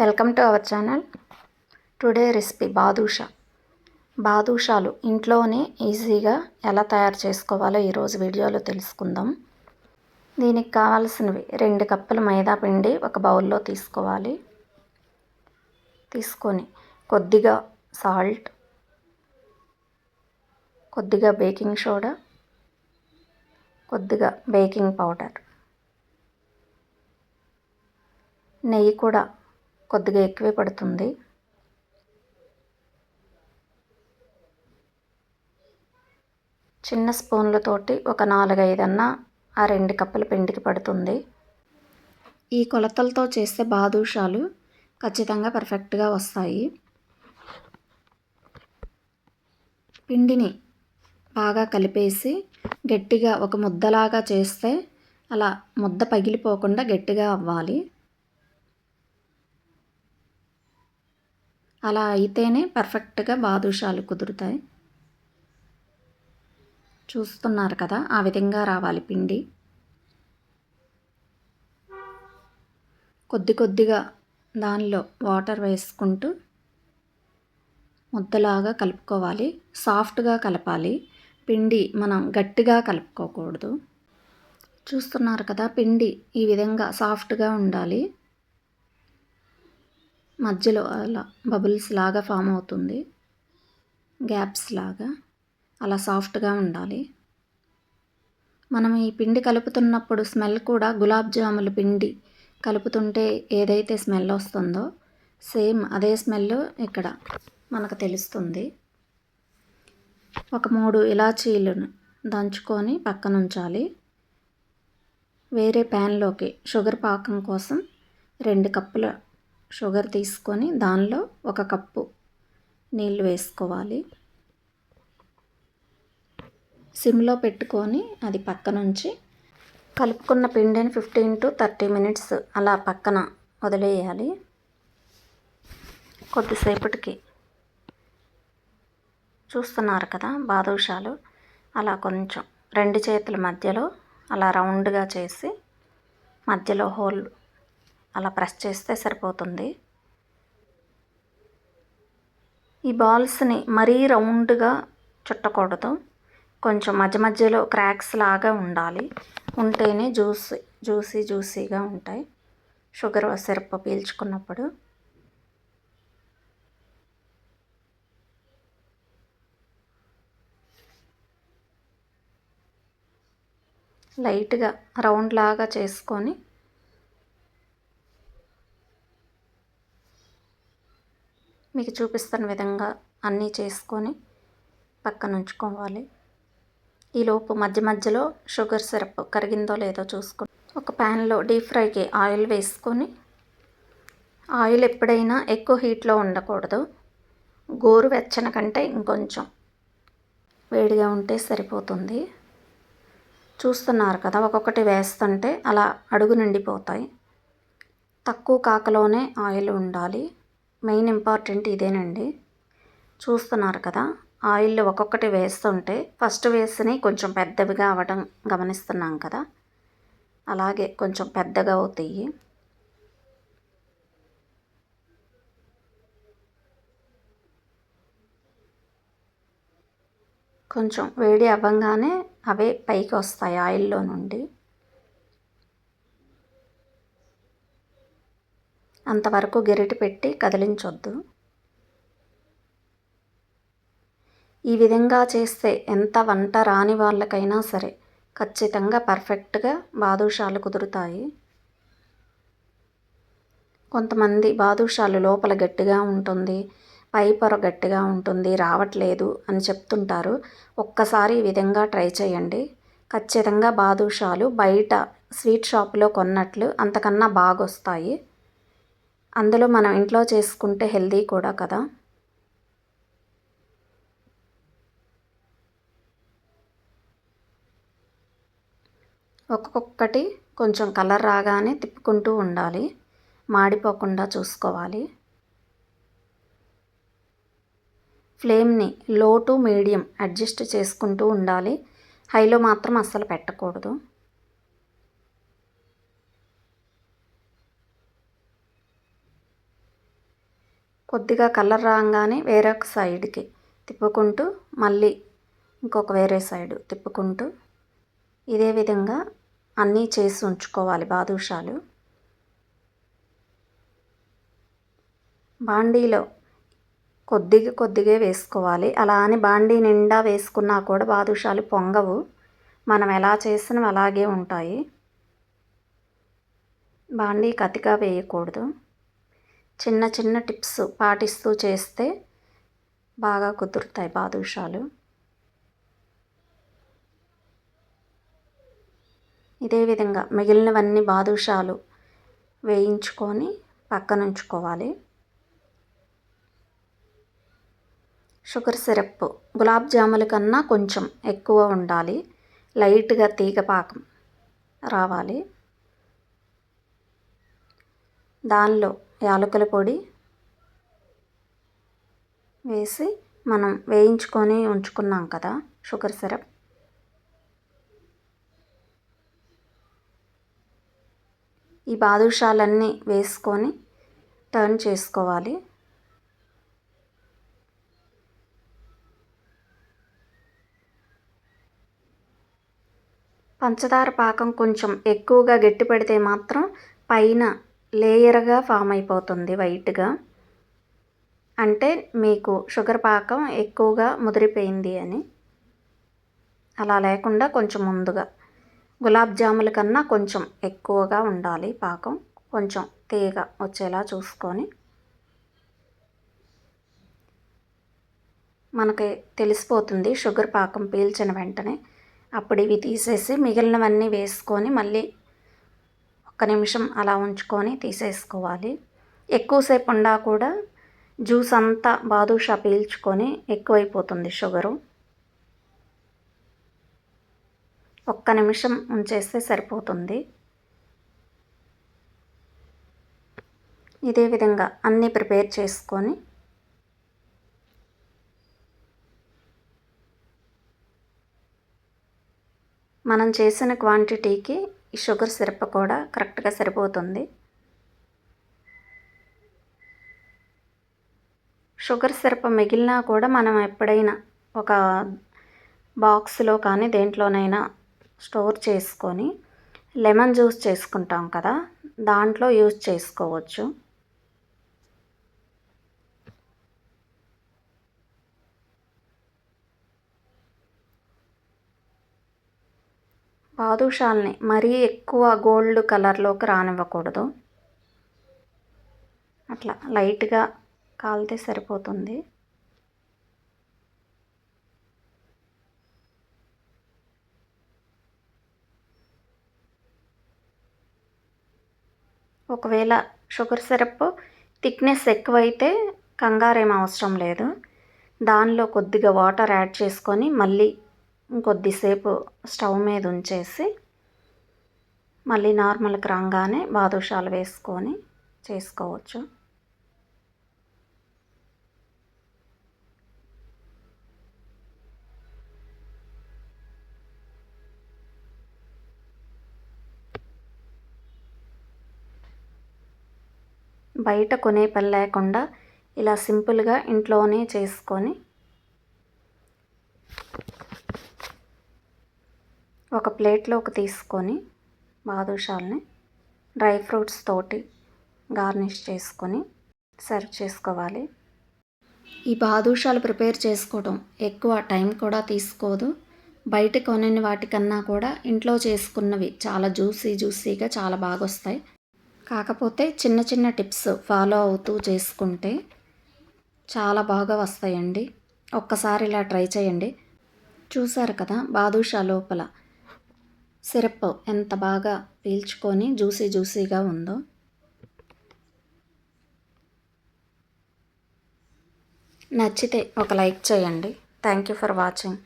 Welcome to our channel. Today recipe badusha. బాదుషాలు ఇంట్లోనే ఈజీగా ఎలా తయారు చేసుకోవాలో ఈరోజు వీడియోలో తెలుసుకుందాం. దీనికి కావాల్సినవి రెండు కప్పులు మైదా పిండి ఒక బౌల్లో తీసుకోవాలి. తీసుకొని కొద్దిగా సాల్ట్ కొద్దిగా బేకింగ్ సోడా కొద్దిగా బేకింగ్ పౌడర్. నెయ్యి కూడా కొద్దిగా ఎక్కువే పడుతుంది. చిన్న స్పూన్లతోటి ఒక నాలుగైదన్నా ఆ రెండు కప్పుల పిండికి పడుతుంది. ఈ కొలతలతో చేస్తే బాదుషాలు ఖచ్చితంగా పర్ఫెక్ట్గా వస్తాయి. పిండిని బాగా కలిపేసి గట్టిగా ఒక ముద్దలాగా చేస్తే అలా ముద్ద పగిలిపోకుండా గట్టిగా అవ్వాలి. అలా అయితేనే పర్ఫెక్ట్గా బాదుషాలు కుదురుతాయి. చూస్తున్నారు కదా ఆ విధంగా రావాలి పిండి. కొద్ది కొద్దిగా దానిలో వాటర్ వేసుకుంటూ ముద్దలాగా కలుపుకోవాలి. సాఫ్ట్గా కలపాలి. పిండి మనం గట్టిగా కలుపుకోకూడదు. చూస్తున్నారు కదా పిండి ఈ విధంగా సాఫ్ట్గా ఉండాలి. మధ్యలో అలా బబుల్స్ లాగా ఫామ్ అవుతుంది. గ్యాప్స్ లాగా. అలా సాఫ్ట్గా ఉండాలి. మనం ఈ పిండి కలుపుతున్నప్పుడు స్మెల్ కూడా గులాబ్ జాముల పిండి కలుపుతుంటే ఏదైతే స్మెల్ వస్తుందో సేమ్ అదే స్మెల్ ఇక్కడ మనకు తెలుస్తుంది. ఒక మూడు ఇలాచీలను దంచుకొని పక్కన ఉంచాలి వేరే ప్యాన్లోకి షుగర్ పాకం కోసం రెండు కప్పుల షుగర్ తీసుకొని దానిలో ఒక కప్పు నీళ్ళు వేసుకోవాలి. సిమ్లో పెట్టుకొని అది పక్కనుంచి కలుపుకున్న పిండిని ఫిఫ్టీన్ టు థర్టీ మినిట్స్ అలా పక్కన వదిలేయాలి. కొద్దిసేపటికి చూస్తున్నారు కదా బాదుషాలు. అలా కొంచెం రెండు చేతుల మధ్యలో అలా రౌండ్గా చేసి మధ్యలో హోల్ అలా ప్రెస్ చేస్తే సరిపోతుంది. ఈ బాల్స్ని మరీ రౌండ్గా చుట్టకూడదు. కొంచెం మధ్య మధ్యలో క్రాక్స్ లాగా ఉండాలి. ఉంటేనే జ్యూస్ జ్యూసీ జ్యూసీగా ఉంటాయి. షుగర్ సిరప్ పీల్చుకున్నప్పుడు. లైట్గా రౌండ్ లాగా చేసుకొని మీకు చూపిస్తున్న విధంగా అన్నీ చేసుకొని పక్కన ఉంచుకోవాలి. ఈలోపు మధ్య మధ్యలో షుగర్ సిరప్ కరిగిందో లేదో చూసుకొని ఒక ప్యాన్లో డీప్ ఫ్రైకి ఆయిల్ వేసుకొని ఆయిల్ ఎప్పుడైనా ఎక్కువ హీట్లో ఉండకూడదు. గోరు వెచ్చన కంటే ఇంకొంచెం వేడిగా ఉంటే సరిపోతుంది. చూస్తున్నారు కదా ఒక్కొక్కటి వేస్తుంటే అలా అడుగు నిండిపోతాయి. తక్కువ కాకలోనే ఆయిల్ ఉండాలి. మెయిన్ ఇంపార్టెంట్ ఇదేనండి. చూస్తున్నారు కదా ఆయిల్ ఒక్కొక్కటి వేస్తుంటే ఫస్ట్ వేసిని కొంచెం పెద్దవిగా అవ్వడం గమనిస్తున్నాం కదా. అలాగే కొంచెం పెద్దగా అవుతాయి. కొంచెం వేడి అవ్వగానే అవే పైకి వస్తాయి ఆయిల్లో నుండి. అంతవరకు గెరిటి పెట్టి కదిలించొద్దు. ఈ విధంగా చేస్తే ఎంత వంట రాని వాళ్ళకైనా సరే ఖచ్చితంగా పర్ఫెక్ట్గా బాదుషాలు కుదురుతాయి. కొంతమంది బాదుషాలు లోపల గట్టిగా ఉంటుంది పై పొర గట్టిగా ఉంటుంది రావట్లేదు అని చెప్తుంటారు. ఒక్కసారి ఈ విధంగా ట్రై చేయండి. ఖచ్చితంగా బాదుషాలు బయట స్వీట్ షాప్లో కొన్నట్లు అంతకన్నా బాగొస్తాయి. అందులో మనం ఇంట్లో చేసుకుంటే హెల్దీ కూడా కదా. ఒక్కొక్కటి కొంచెం కలర్ రాగానే తిప్పుకుంటూ ఉండాలి. మాడిపోకుండా చూసుకోవాలి. ఫ్లేమ్ని లో టు మీడియం అడ్జస్ట్ చేసుకుంటూ ఉండాలి. హైలో మాత్రం అస్సలు పెట్టకూడదు. కొద్దిగా కలర్ రాగానే వేరొక సైడ్కి తిప్పుకుంటూ మళ్ళీ ఇంకొక వేరే సైడ్ తిప్పుకుంటూ ఇదే విధంగా అన్నీ చేసి ఉంచుకోవాలి బాదుషాలు. బాండీలో కొద్దిగా కొద్దిగా వేసుకోవాలి. అలా అని బాండీ నిండా వేసుకున్నా కూడా బాదుషాలు పొంగవు. మనం ఎలా చేసినవి అలాగే ఉంటాయి. బాండీ కతిగా వేయకూడదు. చిన్న చిన్న టిప్స్ పాటిస్తూ చేస్తే బాగా కుదురుతాయి బాదుషాలు ఇదే విధంగా మిగిలినవన్నీ బాదుషాలు వేయించుకొని పక్కన ఉంచుకోవాలి. షుగర్ సిరప్ గులాబ్ జాముల కన్నా కొంచెం ఎక్కువ ఉండాలి. లైట్గా తీగ పాకం రావాలి. దానిలో యాలకుల పొడి వేసి మనం వేయించుకొని ఉంచుకున్నాం కదా షుగర్ సిరప్. ఈ బాదుషాలన్నీ వేసుకొని టర్న్ చేసుకోవాలి. పంచదార పాకం కొంచెం ఎక్కువగా గట్టి పెడితే మాత్రం పైన లేయర్గా ఫామ్ అయిపోతుంది వైట్గా. అంటే మీకు షుగర్ పాకం ఎక్కువగా ముదిరిపోయింది అని. అలా లేకుండా కొంచెం ముందుగా. గులాబ్ జాముల కన్నా కొంచెం ఎక్కువగా ఉండాలి పాకం. కొంచెం తీగ వచ్చేలా చూసుకొని. మనకి తెలిసిపోతుంది షుగర్ పాకం పీల్చిన వెంటనే. అప్పుడు ఇవి తీసేసి మిగిలినవన్నీ వేసుకొని మళ్ళీ ఒక్క నిమిషం అలా ఉంచుకొని తీసేసుకోవాలి. ఎక్కువసేపు ఉండా కూడా జ్యూస్ అంతా బాదుషా పీల్చుకొని ఎక్కువైపోతుంది షుగరు. ఒక్క నిమిషం ఉంచేస్తే సరిపోతుంది. ఇదే విధంగా అన్నీ ప్రిపేర్ చేసుకొని మనం చేసిన క్వాంటిటీకి ఈ షుగర్ సిరప్ కూడా కరెక్ట్గా సరిపోతుంది. షుగర్ సిరప్ మిగిలినా కూడా మనం ఎప్పుడైనా ఒక బాక్స్లో కానీ దేంట్లోనైనా స్టోర్ చేసుకొని లెమన్ జ్యూస్ చేసుకుంటాం కదా దాంట్లో యూజ్ చేసుకోవచ్చు. బాదుషాల్ని మరీ ఎక్కువ గోల్డ్ కలర్లోకి రానివ్వకూడదు. అట్లా లైట్గా కాలితే సరిపోతుంది. ఒకవేళ షుగర్ సిరప్ థిక్నెస్ ఎక్కువైతే కంగారేం అవసరం లేదు. దానిలో కొద్దిగా వాటర్ యాడ్ చేసుకొని మళ్ళీ కొద్దిసేపు స్టవ్ మీద ఉంచేసి మళ్ళీ నార్మల్కి రాగానే బాదుషాలు వేసుకొని చేసుకోవచ్చు. బయట కొనే పని లేకుండా ఇలా సింపుల్గా ఇంట్లోనే చేసుకొని ఒక ప్లేట్లోకి తీసుకొని బాదుషాల్ని డ్రై ఫ్రూట్స్ తోటి గార్నిష్ చేసుకొని సర్వ్ చేసుకోవాలి. ఈ బాదుషాలు ప్రిపేర్ చేసుకోవడం ఎక్కువ టైం కూడా తీసుకోదు. బయట కొనని వాటికన్నా కూడా ఇంట్లో చేసుకున్నవి చాలా జ్యూసీ జ్యూసీగా చాలా బాగా వస్తాయి కాకపోతే చిన్న చిన్న టిప్స్ ఫాలో అవుతూ చేసుకుంటే చాలా బాగా వస్తాయండి. ఒక్కసారి ఇలా ట్రై చేయండి. చూసారు కదా బాదుషా లోపల సిరప్ ఎంత బాగా పీల్చుకొని జ్యూసీ జ్యూసీగా ఉందో. నచ్చితే ఒక లైక్ చేయండి. Thank you for watching.